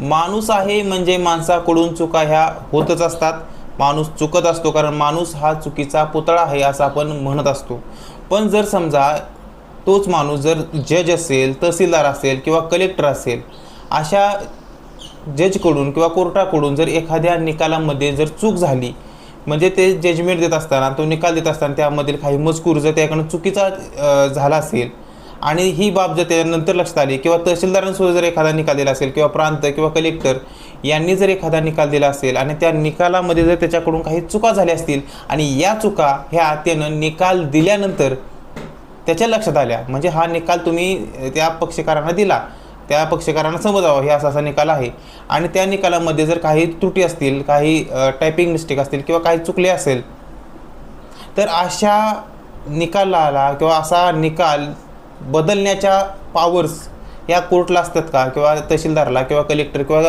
माणूस आहे म्हणजे माणसाकडून चुका ह्या होतच असतात. माणूस चुकत असतो कारण माणूस हा चुकीचा पुतळा आहे असं आपण म्हणत असतो. पण जर समजा तोच माणूस जर जज असेल तहसीलदार असेल किंवा कलेक्टर असेल अशा जजकडून किंवा कोर्टाकडून जर एखाद्या निकालामध्ये जर चूक झाली म्हणजे ते जजमेंट देत असताना तो निकाल देत असताना त्यामधील काही मजकूर जर त्याकडून चुकीचा झाला असेल आणि ही बाब जर त्यानंतर लक्षात आली किंवा तहसीलदारांसुद्धा जर एखादा निकाल दिला असेल किंवा प्रांत किंवा कलेक्टर यांनी जर एखादा निकाल दिला असेल आणि त्या निकालामध्ये जर त्याच्याकडून काही चुका झाल्या असतील आणि या चुका ह्या त्यानं निकाल दिल्यानंतर त्याच्या लक्षात आल्या म्हणजे हा निकाल तुम्ही त्या पक्षकारांना दिला त्या पक्षकारांना समजावं हे असा असा निकाल आहे. आणि त्या निकालामध्ये जर काही त्रुटी असतील काही टायपिंग मिस्टेक असतील किंवा काही चुकले असेल तर अशा निकालाला किंवा असा निकाल बदलण्याच्या पावर्स या कोर्टला असतात का? किंवा तहसीलदारला किंवा कलेक्टर किंवा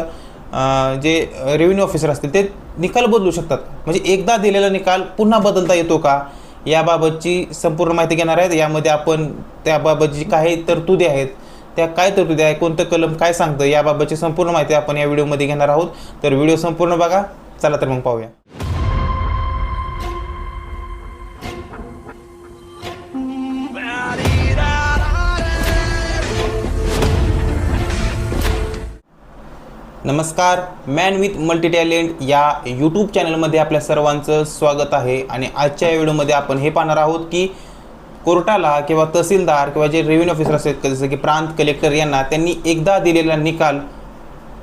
जे रेव्हेन्यू ऑफिसर असतील ते निकाल बदलू शकतात म्हणजे एकदा दिलेला निकाल पुन्हा बदलता येतो का? याबाबतची संपूर्ण माहिती घेणार आहेत. यामध्ये आपण त्याबाबतची काही तरतुदी आहेत. त्या काय तरतुदी आहे कोणतं कलम काय सांगतं? याबाबतची संपूर्ण माहिती आपण या व्हिडिओमध्ये घेणार आहोत. तर व्हिडिओ संपूर्ण बघा. चला तर मग पाहूया. नमस्कार मॅन विथ मल्टी टॅलेंट या यूट्यूब चॅनलमध्ये आपल्या सर्वांचं स्वागत आहे आणि आजच्या या व्हिडिओमध्ये आपण हे पाहणार आहोत की कोर्टाला किंवा तहसीलदार किंवा जे रेव्हेन्यू ऑफिसर असतात जसं की प्रांत कलेक्टर यांना त्यांनी एकदा दिलेला निकाल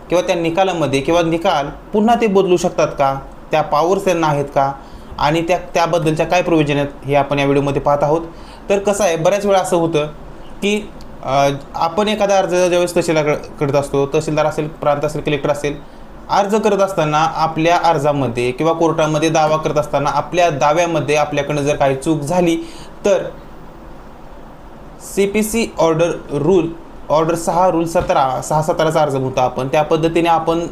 किंवा त्या निकालामध्ये किंवा निकाल पुन्हा ते बदलू शकतात का? त्या पॉवर्स त्यांना आहेत का? आणि त्या त्याबद्दलच्या काय प्रोविजन आहेत हे आपण या व्हिडिओमध्ये पाहत आहोत. तर कसं आहे बऱ्याच वेळा असं होतं की आपण एखादा अर्ज ज्यावेळेस तहसीलदार करत असतो तहसीलदार असेल प्रांत असेल कलेक्टर असेल अर्ज करत असताना आपल्या अर्जामध्ये किंवा कोर्टामध्ये दावा करत असताना आपल्या दाव्यामध्ये आपल्याकडनं जर काही चूक झाली तर C P C order rule order सहा रूल सतरा सहा सतराचा अर्ज म्हणतो आपण. त्या पद्धतीने आपण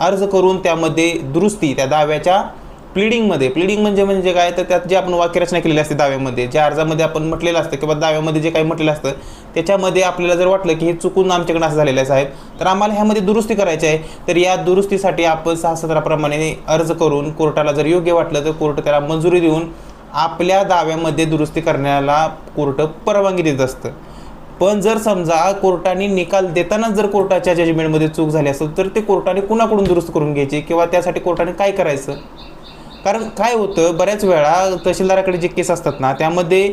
अर्ज करून त्यामध्ये दुरुस्ती त्या दाव्याच्या प्लिडिंगमध्ये प्लिडिंग म्हणजे म्हणजे काय? तर त्यात जे आपण वाक्यरचना केलेली असते दाव्यामध्ये ज्या अर्जामध्ये आपण म्हटलेलं असतं किंवा दाव्यामध्ये जे काही म्हटलेलं असतं त्याच्यामध्ये आपल्याला जर वाटलं की हे चुकून आमच्याकडे असं झालेलं आहे साहेब तर आम्हाला ह्यामध्ये दुरुस्ती करायची आहे. तर या दुरुस्तीसाठी आपण सहा सतराप्रमाणे अर्ज करून कोर्टाला जर योग्य वाटलं तर कोर्ट त्याला मंजुरी देऊन आपल्या दाव्यामध्ये दुरुस्ती करण्याला कोर्ट परवानगी देत असतं. पण जर समजा कोर्टाने निकाल देतानाच जर कोर्टाच्या जजमेंटमध्ये चूक झाली असेल तर ते कोर्टाने कुणाकडून दुरुस्त करून घ्यायची? किंवा त्यासाठी कोर्टाने काय करायचं? कारण काय होतं बऱ्याच वेळा तहसीलदाराकडे जे केस असतात ना त्यामध्ये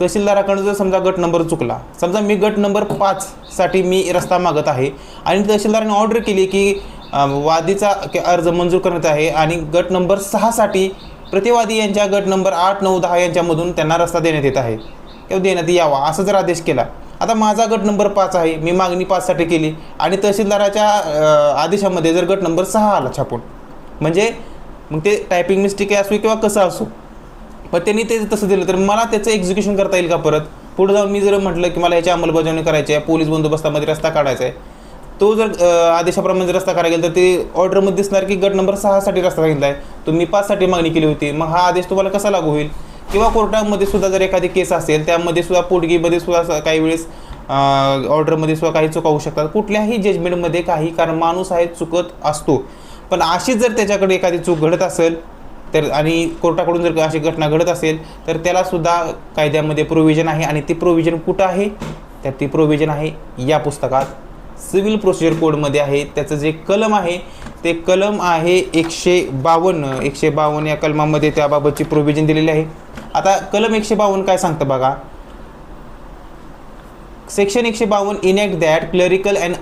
तहसीलदाराकडे जर समजा गट नंबर चुकला समजा मी गट नंबर पाचसाठी मी रस्ता मागत आहे आणि तहसीलदाराने ऑर्डर केली की वादीचा के- अर्ज मंजूर करण्यात आहे आणि गट नंबर सहासाठी प्रतिवादी यांच्या गट नंबर आठ नऊ दहा यांच्यामधून त्यांना रस्ता देण्यात येत आहे किंवा देण्यात यावा असा जर आदेश केला. आता माझा गट नंबर पाच आहे मी मागणी पाचसाठी केली आणि तहसीलदाराच्या आदेशामध्ये जर गट नंबर सहा आला छापून म्हणजे मग ते टायपिंग मिस्टेक असो किंवा कसं असो पण त्यांनी ते तसं दिलं. तर मला त्याचं एक्झिक्युशन करता येईल का परत? पुढे जाऊन मी जर म्हटलं की मला याची अंमलबजावणी करायची आहे पोलीस बंदोबस्तामध्ये रस्ता काढायचा आहे तो जर आदेशाप्रमाणे जर रस्ता काढायला गेला तर ते ऑर्डरमध्ये दिसणार की गट नंबर सहासाठी रस्ता सांगितला आहे तुम्ही पाचसाठी मागणी केली होती. मग हा आदेश तुम्हाला कसा लागू होईल? किंवा कोर्टामध्ये सुद्धा जर एखादी केस असेल त्यामध्ये सुद्धा पोटगीमध्ये सुद्धा काही वेळेस ऑर्डरमध्ये सुद्धा काही चुका होऊ शकतात. कुठल्याही जजमेंटमध्ये काही कारण माणूस आहे चुकत असतो. पण अशी जर त्याच्याकडे एखादी चूक घडत असेल तर आणि कोर्टाकडून जर अशी घटना घडत असेल तर त्यालासुद्धा कायद्यामध्ये प्रोव्हिजन आहे आणि ती प्रोव्हिजन कुठं आहे? तर ती प्रोव्हिजन आहे या पुस्तकात. सिव्हिल प्रोसिजर कोडमध्ये आहे. त्याचं जे कलम आहे ते कलम आहे एकशे बावन्न. एकशे बावन्न या कलमामध्ये त्याबाबतची प्रोव्हिजन दिलेली आहे. आता कलम एकशे बावन्न काय सांगतं बघा? सेक्शन एकशे बावन्न enact that clerical and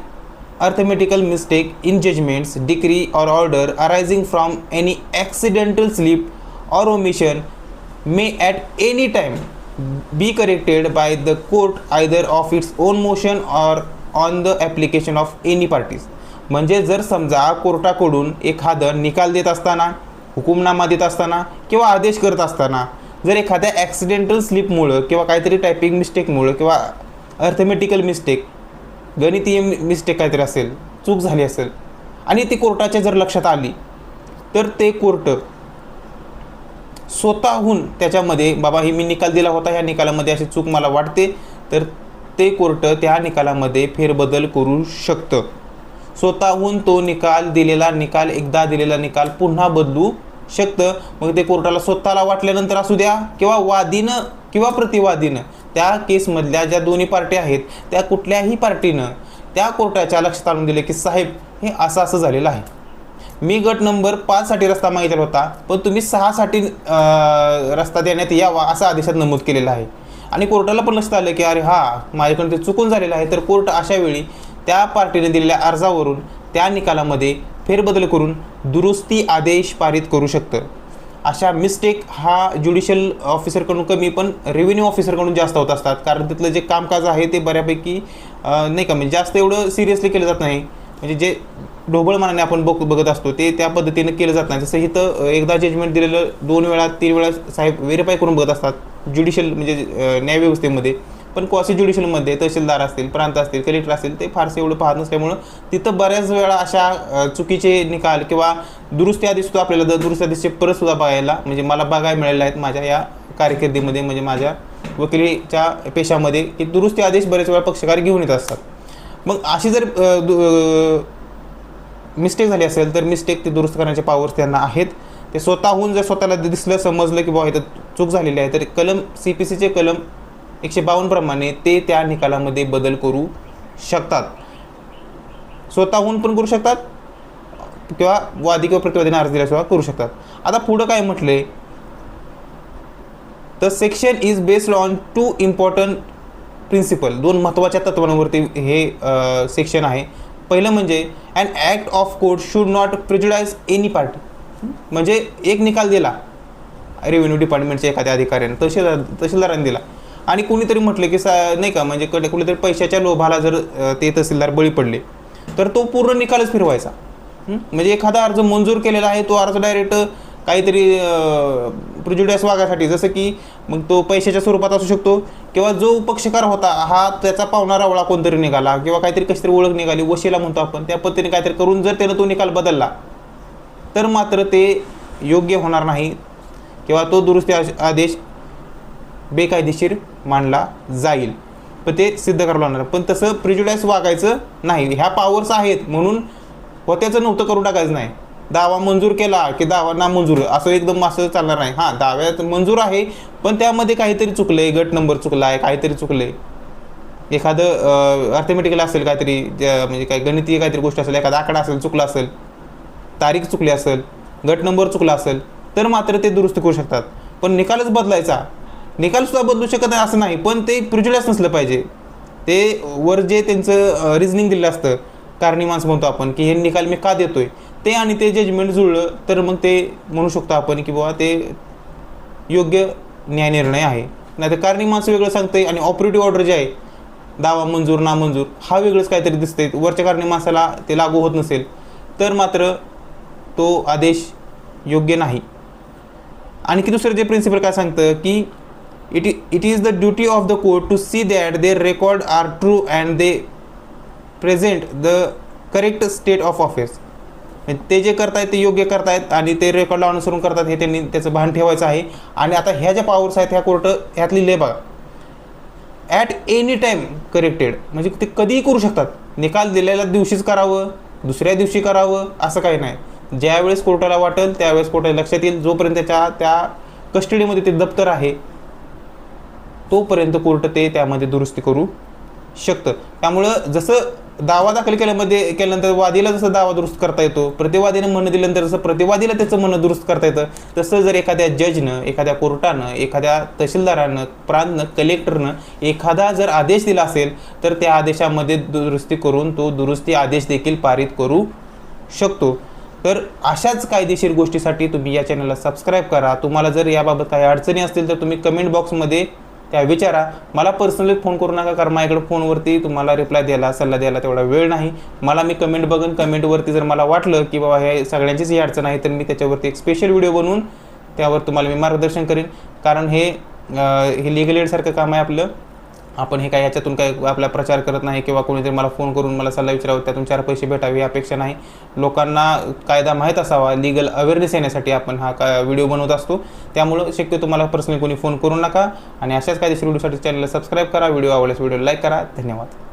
arithmetical mistake in judgments, decree, or order arising from any accidental slip or omission may at any time be corrected by the court either of its own motion or on the application of any parties. म्हणजे जर समजा कोर्टाकडून एखादं निकाल देत असताना हुकुमनामा देत असताना किंवा आदेश करत असताना जर एखाद्या ॲक्सिडेंटल स्लिपमुळं किंवा काहीतरी टायपिंग मिस्टेकमुळं किंवा अर्थमेटिकल मिस्टेक गणितीय मिस्टेक काहीतरी असेल चूक झाली असेल आणि ती कोर्टाच्या जर लक्षात आली तर ते कोर्ट स्वतःहून त्याच्यामध्ये बाबा ही मी निकाल दिला होता ह्या निकालामध्ये अशी चूक मला वाटते तर ते कोर्ट त्या निकालामध्ये फेरबदल करू शकतं. स्वतःहून तो निकाल दिलेला निकाल एकदा दिलेला निकाल पुन्हा बदलू शकतं. मग ते कोर्टाला स्वतःला वाटल्यानंतर असू द्या किंवा वादीनं किंवा प्रतिवादीनं त्या केसमधल्या ज्या दोन्ही पार्टी आहेत त्या कुठल्याही पार्टीनं त्या कोर्टाच्या लक्षात आणून दिले की साहेब हे असं असं झालेलं आहे. मी गट नंबर पाचसाठी रस्ता मागितला होता पण तुम्ही सहासाठी रस्ता देण्यात यावा असा आदेशात नमूद केलेला आहे. आणि कोर्टाला पण लक्षात आलं की अरे हा माझ्याकडून ते चुकून झालेलं आहे. तर कोर्ट अशा वेळी त्या पार्टीने दिलेल्या अर्जावरून त्या निकालामध्ये फेरबदल करून दुरुस्ती आदेश पारित करू शकतं. अशा मिस्टेक हा ज्युडिशियल ऑफिसरकडून कमी पण रेव्हेन्यू ऑफिसरकडून जास्त होत असतात. कारण तिथलं जे कामकाज आहे ते बऱ्यापैकी नाही का म्हणजे जास्त एवढं सिरियसली केलं जात नाही. म्हणजे जे ढोबळ मनाने आपण बघ बघत असतो ते त्या पद्धतीनं केलं जात नाही. जसं इथं एकदा जजमेंट दिलेलं दोन वेळा तीन वेळा साहेब व्हेरीफाय करून बघत असतात. ज्युडिशियल म्हणजे न्यायव्यवस्थेमध्ये. पण क्वासी ज्युडिशियलमध्ये तहसीलदार असतील प्रांत असतील कलेक्टर असतील ते फारसे एवढं पाहत नसल्यामुळं तिथं बऱ्याच वेळा अशा चुकीचे निकाल किंवा दुरुस्ती आदेश सुद्धा आपल्याला द- दुरुस्ती आधीचे परत सुद्धा बघायला म्हणजे मला बघायला मिळाले आहेत माझ्या या कारकिर्दीमध्ये म्हणजे माझ्या वकिलीच्या पेशामध्ये की दुरुस्ती आदेश बरेच वेळा पक्षकार घेऊन येत असतात. मग अशी जर दु- मिस्टेक झाली असेल तर मिस्टेक ते दुरुस्त करण्याचे पॉवर्स त्यांना आहेत. ते स्वतःहून जर स्वतःला दिसलं समजलं की बाबा इथं चूक झालेली आहे तर कलम सी पी सीचे कलम एकशे बावन्न प्रमाणे ते त्या निकालामध्ये बदल करू शकतात. स्वतःहून पण करू शकतात किंवा वादी किंवा प्रतिवादीने अर्ज दिल्याशिवाय करू शकतात. आता पुढं काय म्हटले? The section is based on two important principle दोन महत्त्वाच्या तत्वांवरती हे सेक्शन आहे. पहिलं म्हणजे an act of court should not prejudice any party म्हणजे एक निकाल दिला. रेव्हेन्यू डिपार्टमेंटच्या एखाद्या अधिकाऱ्याने तहसीलदार तहसीलदारांनी दिला. आणि कोणीतरी म्हटलं की सा नाही का म्हणजे कडे कुठेतरी पैशाच्या लोभाला जर ते तहसीलदार बळी पडले तर तो पूर्ण निकालच फिरवायचा. म्हणजे एखादा अर्ज मंजूर केलेला आहे तो अर्ज डायरेक्ट काहीतरी प्रिज्युडियस वागासाठी जसं की मग तो पैशाच्या स्वरूपात असू शकतो किंवा जो पक्षकार होता हा त्याचा पावणारा वळा कोणतरी निघाला किंवा काहीतरी कशी तरी ओळख निघाली वशीला म्हणतो आपण त्या पद्धतीने काहीतरी करून जर त्यानं तो निकाल बदलला तर मात्र ते योग्य होणार नाही किंवा तो दुरुस्ती आदेश बेकायदेशीर मानला जाईल. पण ते सिद्ध करावं लागणार. पण तसं प्रिज्युडाईस वागायचं नाही. ह्या पॉवर्स आहेत म्हणून होत्याचं नव्हतं करू टाकायचं नाही. दावा मंजूर केला की दावा ना मंजूर असं एकदम असं चालणार नाही. हां दाव्यात मंजूर आहे पण त्यामध्ये काहीतरी चुकलं आहे गट नंबर चुकला आहे काहीतरी चुकलं आहे एखादं अर्थमेटिकल असेल काहीतरी ज्या- म्हणजे काय गणितीय काहीतरी गोष्ट असेल एखादा आकडा असेल चुकला असेल तारीख चुकली असेल गट नंबर चुकला असेल तर मात्र ते दुरुस्त करू शकतात. पण निकालच बदलायचा. निकालसुद्धा बदलू शकत नाही असं नाही. पण ते प्रिज्युडस नसलं पाहिजे. ते वर जे त्यांचं रिझनिंग दिलं असतं कारणी माणसं म्हणतो आपण की हे निकाल मी का देतोय? ते आणि ते जजमेंट जुळलं तर मग ते म्हणू शकतो आपण की बाबा ते योग्य न्यायनिर्णय आहे. नाही तर कारणी माणसं वेगळं सांगते आणि ऑपरेटिव्ह ऑर्डर जे आहे दावा मंजूर नामंजूर हा वेगळंच काहीतरी दिसतंय. वरच्या कारणी माणसाला ते लागू होत नसेल तर मात्र तो आदेश योग्य नाही. आणखी दुसरं जे प्रिन्सिपल काय सांगतं की it it is the duty of the court to see that they record are true and they present the correct state of affairs ते जे करतायत ते योग्य करतायत आणि ते रेकॉर्डला अनुसरून करतात हे त्यांनी त्याचं भान ठेवायचं आहे. आणि आता ह्या ज्या पॉवर्स आहेत ह्या कोर्ट ह्यातली ले बघा. ॲट एनी टाईम करेक्टेड म्हणजे ते कधीही करू शकतात. निकाल दिलेल्या दिवशीच करावं दुसऱ्या दिवशी करावं असं काही नाही. ज्यावेळेस कोर्टाला वाटेल त्यावेळेस कोर्टाला लक्षात येईल. जोपर्यंत त्याच्या त्या कस्टडीमध्ये ते दप्तर आहे तोपर्यंत कोर्ट ते त्यामध्ये दुरुस्ती करू शकतं. त्यामुळं जसं दावा दाखल केल्यामध्ये केल्यानंतर वादीला जसं दावा दुरुस्त करता येतो प्रतिवादीनं म्हणणं दिल्यानंतर जसं प्रतिवादीला त्याचं म्हणणं दुरुस्त करता येतं तसं जर एखाद्या जजनं एखाद्या कोर्टानं एखाद्या तहसीलदारानं प्रांतनं कलेक्टरनं एखादा जर आदेश दिला असेल तर त्या आदेशामध्ये दुरुस्ती करून तो दुरुस्ती आदेश देखील पारित करू शकतो. तर अशाच कायदेशीर गोष्टीसाठी तुम्ही या चॅनलला सबस्क्राईब करा. तुम्हाला जर याबाबत काही अडचणी असतील तर तुम्ही कमेंट बॉक्समध्ये त्या विचारा मला पर्सनली फोन करू नका कारण माझ्याकडे फोनवरती तुम्हाला रिप्लाय द्यायला सल्ला द्यायला तेवढा वेळ नाही. मला मी कमेंट बघून कमेंटवरती जर मला वाटलं की बाबा हे सगळ्यांचीच ही अडचण आहे तर मी त्याच्यावरती एक स्पेशल व्हिडिओ बनवून त्यावर तुम्हाला मी मार्गदर्शन करेन. कारण हे हे लिगल एडसारखं काम आहे आपलं. आपण हे काय याच्यातून काय आपला प्रचार करत नाही किंवा कोणीतरी मला फोन करून मला सल्ला विचारावं त्यातून चार पैसे भेटावे यापेक्षा नाही. लोकांना कायदा माहीत असावा लिगल अवेअरनेस येण्यासाठी आपण हा का व्हिडिओ बनवत असतो. त्यामुळं शक्यतो तुम्हाला पर्सनली कोणी फोन करू नका. आणि अशाच कायदेशीर व्हिडिओसाठी चॅनलला सबस्क्राईब करा व्हिडिओ आवडल्यास व्हिडिओ लाईक करा. धन्यवाद.